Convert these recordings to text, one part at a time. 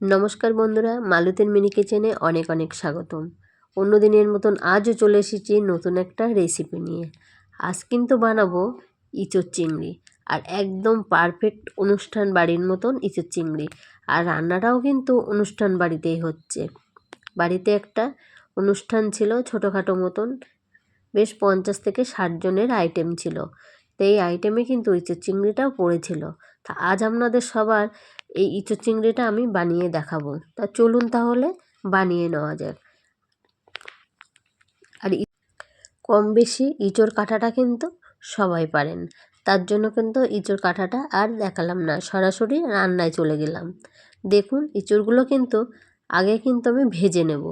নমস্কার বন্ধুরা, মালুতের মিনি কিচেনে অনেক অনেক স্বাগতম। অন্য দিনের মতন আজও চলে এসেছি নতুন একটা রেসিপি নিয়ে। আজ কিন্তু বানাবো ইঁচড় চিংড়ি, আর একদম পারফেক্ট অনুষ্ঠান বাড়ির মতন ইঁচড় চিংড়ি। আর রান্নাটাও কিন্তু অনুষ্ঠান বাড়িতেই হচ্ছে। বাড়িতে একটা অনুষ্ঠান ছিল ছোটোখাটো মতন, বেশ পঞ্চাশ থেকে ষাট জনের আইটেম ছিল। তো এই আইটেমে কিন্তু ইঁচড় চিংড়িটাও পড়েছিল। তা আজ আপনাদের সবার এই ইঁচড় চিংড়িটা আমি বানিয়ে দেখাবো। তা চলুন তাহলে বানিয়ে নেওয়া যাক। আর কম বেশি ইঁচড় কাঁটাটা কিন্তু সবাই পারেন। তার জন্য কিন্তু ইঁচড় কাটাটা আর দেখালাম না, সরাসরি রান্নায় চলে গেলাম। দেখুন, ইঁচড়গুলো কিন্তু আগে কিন্তু আমি ভেজে নেব।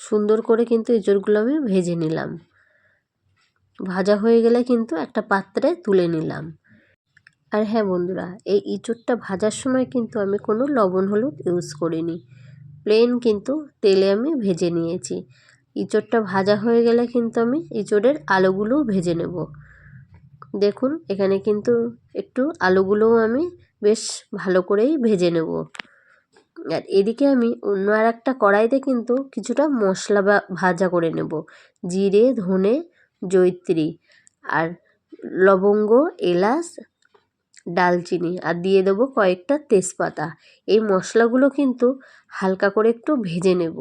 সুন্দর করে কিন্তু ইঁচড়গুলো আমি ভেজে নিলাম। ভাজা হয়ে গেলে কিন্তু একটা পাত্রে তুলে নিলাম। আর হ্যাঁ বন্ধুরা, এই ইঁচড়টা ভাজার সময় কিন্তু আমি কোনো লবণ হলুদ ইউজ করিনি। প্লেন কিন্তু তেলে আমি ভেজে নিয়েছি। ইঁচড়টা ভাজা হয়ে গেলে কিন্তু আমি ইঁচড়ের আলুগুলোও ভেজে নেব। দেখুন, এখানে কিন্তু একটু আলুগুলোও আমি বেশ ভালো করেই ভেজে নেব। আর এদিকে আমি অন্য আর একটা কড়াইতে কিন্তু কিছুটা মশলা ভাজা করে নেব। জিরে, ধনে জৈত্রী আর লবঙ্গ, এলাচ ডালচিনি আর দিয়ে দেবো কয়েকটা তেজপাতা। এই মশলাগুলো কিন্তু হালকা করে একটু ভেজে নেব।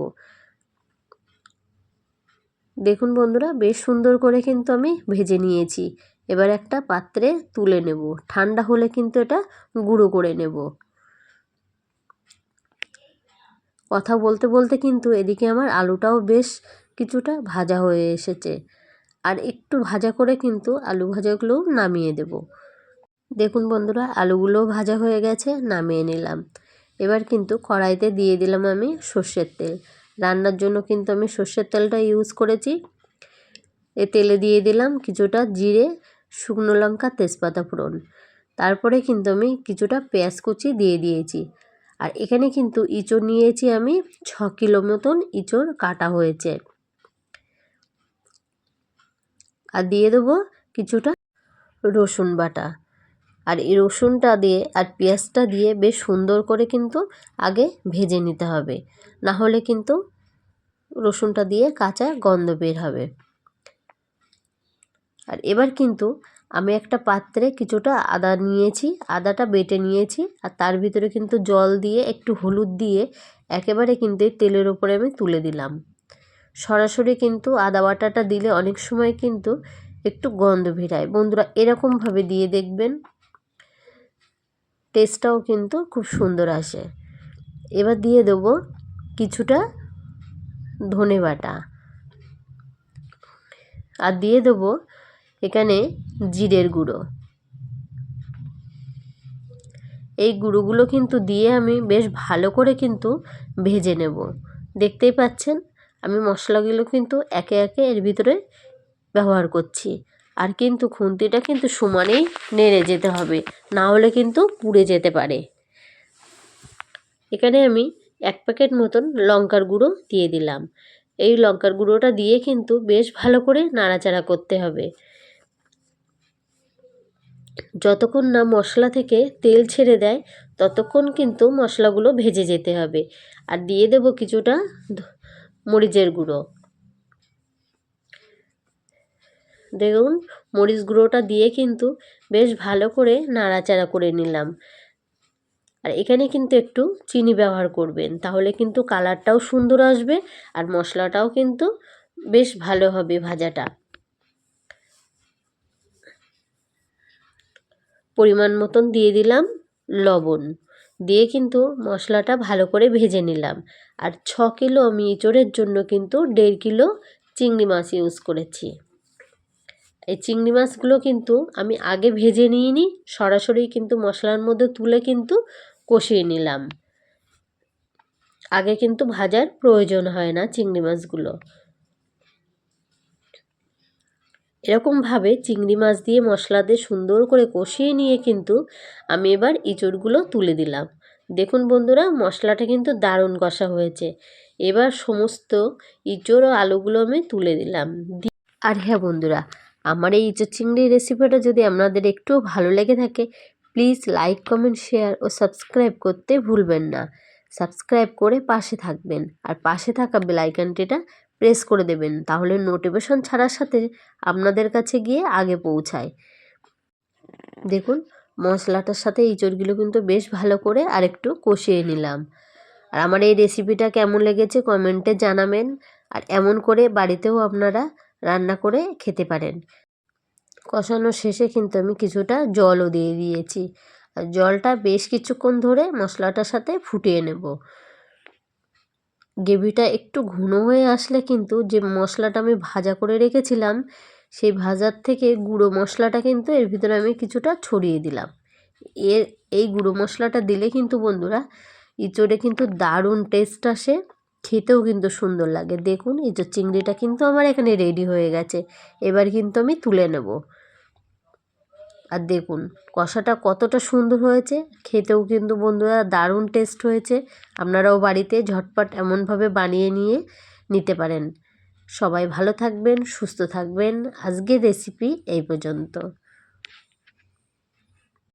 দেখুন বন্ধুরা, বেশ সুন্দর করে কিন্তু আমি ভেজে নিয়েছি। এবার একটা পাত্রে তুলে নেব। ঠান্ডা হলে কিন্তু এটা গুঁড়ো করে নেব। কথা বলতে বলতে কিন্তু এদিকে আমার আলুটাও বেশ কিছুটা ভাজা হয়ে এসেছে। আর একটু ভাজা করে কিন্তু আলু ভাজাগুলোও নামিয়ে দেবো। দেখুন বন্ধুরা, আলুগুলোও ভাজা হয়ে গেছে, নামিয়ে নিলাম। এবার কিন্তু কড়াইতে দিয়ে দিলাম আমি সর্ষের তেল। রান্নার জন্য কিন্তু আমি সর্ষের তেলটা ইউজ করেছি। এ তেলে দিয়ে দিলাম কিছুটা জিরে, শুকনো লঙ্কা, তেজপাতা ফোড়ন। তারপরে কিন্তু আমি কিছুটা পেঁয়াজ কুচি দিয়ে দিয়েছি। আর এখানে কিন্তু ইঁচড় নিয়েছি আমি ছ কিলো মতন ইঁচড় কাটা হয়েছে। আর দিয়ে দেবো কিছুটা রসুন বাটা। আর এই রসুনটা দিয়ে আর পেঁয়াজটা দিয়ে বেশ সুন্দর করে কিন্তু আগে ভেজে নিতে হবে। না হলে কিন্তু রসুনটা দিয়ে কাঁচা গন্ধ বের হবে। আর এবার কিন্তু আমি একটা পাত্রে কিছুটা আদা নিয়েছি, আদাটা বেটে নিয়েছি আর তার ভিতরে কিন্তু জল দিয়ে একটু হলুদ দিয়ে একেবারে কিন্তু তেলের ওপরে আমি তুলে দিলাম। সরাসরি কিন্তু আদা বাটাটা দিলে অনেক সময় কিন্তু একটু গন্ধ ভেরায় বন্ধুরা, এরকমভাবে দিয়ে দেখবেন। টেস্টটাও কিন্তু খুব সুন্দর আসে। এবার দিয়ে দেবো কিছুটা ধনে বাটা। আর দিয়ে দেবো এখানে জিরের গুঁড়ো। এই গুঁড়োগুলো কিন্তু দিয়ে আমি বেশ ভালো করে কিন্তু ভেজে নেব। দেখতেই পাচ্ছেন, আমি মশলাগুলো কিন্তু একে একে এর ভিতরে ব্যবহার করছি। আর কিন্তু খুন্তিটা কিন্তু সমানেই নেড়ে যেতে হবে, না হলে কিন্তু পুড়ে যেতে পারে। এখানে আমি এক প্যাকেট মতন লঙ্কার গুঁড়ো দিয়ে দিলাম। এই লঙ্কার গুঁড়োটা দিয়ে কিন্তু বেশ ভালো করে নাড়াচাড়া করতে হবে। যতক্ষণ না মশলা থেকে তেল ছেড়ে দেয়, ততক্ষণ কিন্তু মশলাগুলো ভেজে যেতে হবে। আর দিয়ে দেব কিছুটা মরিচের গুঁড়ো। দেখুন, মরিচ গুঁড়োটা দিয়ে কিন্তু বেশ ভালো করে নাড়াচাড়া করে নিলাম। আর এখানে কিন্তু একটু চিনি ব্যবহার করবেন, তাহলে কিন্তু কালারটাও সুন্দর আসবে আর মশলাটাও কিন্তু বেশ ভালো হবে ভাজাটা। পরিমাণ মতন দিয়ে দিলাম লবণ, দিয়ে কিন্তু মশলাটা ভালো করে ভেজে নিলাম। আর ছ কিলো আমি এঁচড়ের জন্য কিন্তু দেড় কিলো চিংড়ি মাছ ইউজ করেছি। এই চিংড়ি মাছগুলো কিন্তু আমি আগে ভেজে নিইনি, সরাসরি কিন্তু মশলার মধ্যে তুলে কিন্তু কষিয়ে নিলাম। আগে কিন্তু ভাজার প্রয়োজন হয় না চিংড়ি মাছগুলো। এরকমভাবে চিংড়ি মাছ দিয়ে মশলা দিয়ে সুন্দর করে কষিয়ে নিয়ে কিন্তু আমি এবার ইঁচড়গুলো তুলে দিলাম। দেখুন বন্ধুরা, মশলাটা কিন্তু দারুণ কষা হয়েছে। এবার সমস্ত ইঁচড় ও আলুগুলো আমি তুলে দিলাম। আর হ্যাঁ বন্ধুরা আমার এই ইঁচড় চিংড়ি রেসিপিটা যদি আপনাদের একটু ভালো লেগে থাকে প্লিজ লাইক কমেন্ট শেয়ার ও সাবস্ক্রাইব করতে ভুলবেন না। সাবস্ক্রাইব করে পাশে থাকবেন আর পাশে থাকা বেলাইকানটিটা প্রেস করে দেবেন, তাহলে নোটিফিকেশন ছাড়ার সাথে আপনাদের কাছে গিয়ে আগে পৌঁছায়। দেখুন, মশলাটার সাথে ইঁচড়গুলো কিন্তু বেশ ভালো করে আরেকটু কষিয়ে নিলাম। আর আমার এই রেসিপিটা কেমন লেগেছে কমেন্টে জানাবেন। আর এমন করে বাড়িতেও আপনারা রান্না করে খেতে পারেন। কষানো শেষে কিন্তু আমি কিছুটা জলও দিয়ে দিয়েছি। আর জলটা বেশ কিছুক্ষণ ধরে মশলাটার সাথে ফুটিয়ে নেব। গ্রেভিটা একটু ঘন হয়ে আসলে কিন্তু যে মশলাটা আমি ভাজা করে রেখেছিলাম, সেই ভাজার থেকে গুঁড়ো মশলাটা কিন্তু এর ভিতরে আমি কিছুটা ছড়িয়ে দিলাম। এর, এই গুঁড়ো মশলাটা দিলে কিন্তু বন্ধুরা, ইঁচড়ে কিন্তু দারুণ টেস্ট আসে। খেতেও কিন্তু সুন্দর লাগে। দেখুন, এই যে চিংড়িটা কিন্তু আমার এখানে রেডি হয়ে গেছে। এবার কিন্তু আমি তুলে নেব। আর দেখুন, কষাটা কতটা সুন্দর হয়েছে। খেতেও কিন্তু বন্ধুরা দারুণ টেস্ট হয়েছে। আপনারাও বাড়িতে ঝটপট এমনভাবে বানিয়ে নিয়ে নিতে পারেন। সবাই ভালো থাকবেন, সুস্থ থাকবেন। আজকের রেসিপি এই পর্যন্ত।